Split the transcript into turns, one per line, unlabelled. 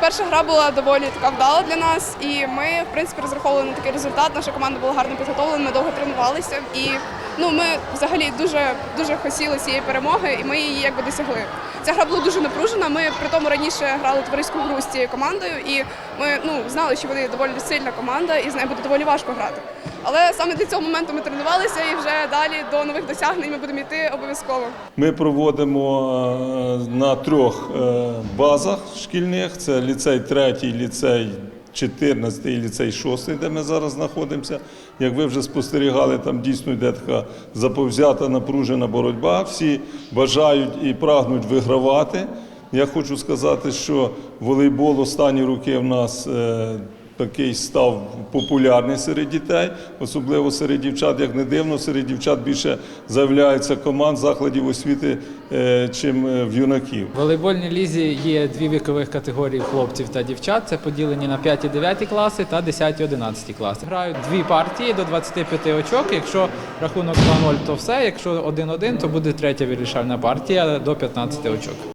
Перша гра була доволі така вдала для нас, і ми, в принципі, розраховували на такий результат. Наша команда була гарно підготовлена, ми довго тренувалися. І ну, ми взагалі дуже дуже хотіли цієї перемоги, і ми її якби досягли. Ця гра була дуже напружена. Ми при тому раніше грали товариську гру з цією командою, і ми ну, знали, що вони доволі сильна команда, і з нею буде доволі важко грати. Але саме для цього моменту ми тренувалися і вже далі до нових досягнень ми будемо йти обов'язково.
Ми проводимо е, на трьох е, базах шкільних: це ліцей 3, ліцей 14 і ліцей 6, де ми зараз знаходимося. Як ви вже спостерігали, там дійсно йде така заповзята, напружена боротьба. Всі бажають і прагнуть вигравати. Я хочу сказати, що волейбол останні роки в нас е, такий став популярний серед дітей, особливо серед дівчат. Як не дивно, серед дівчат більше з'являється команд закладів освіти, е, чим е, в юнаків.
В волейбольній лізі є дві вікових категорії хлопців та дівчат. Це поділені на 5 і 9 класи та 10 і 11 класи. Грають дві партії до 25 очок. Якщо рахунок 2-0, то все. Якщо 1-1, то буде третя вирішальна партія до 15 очок.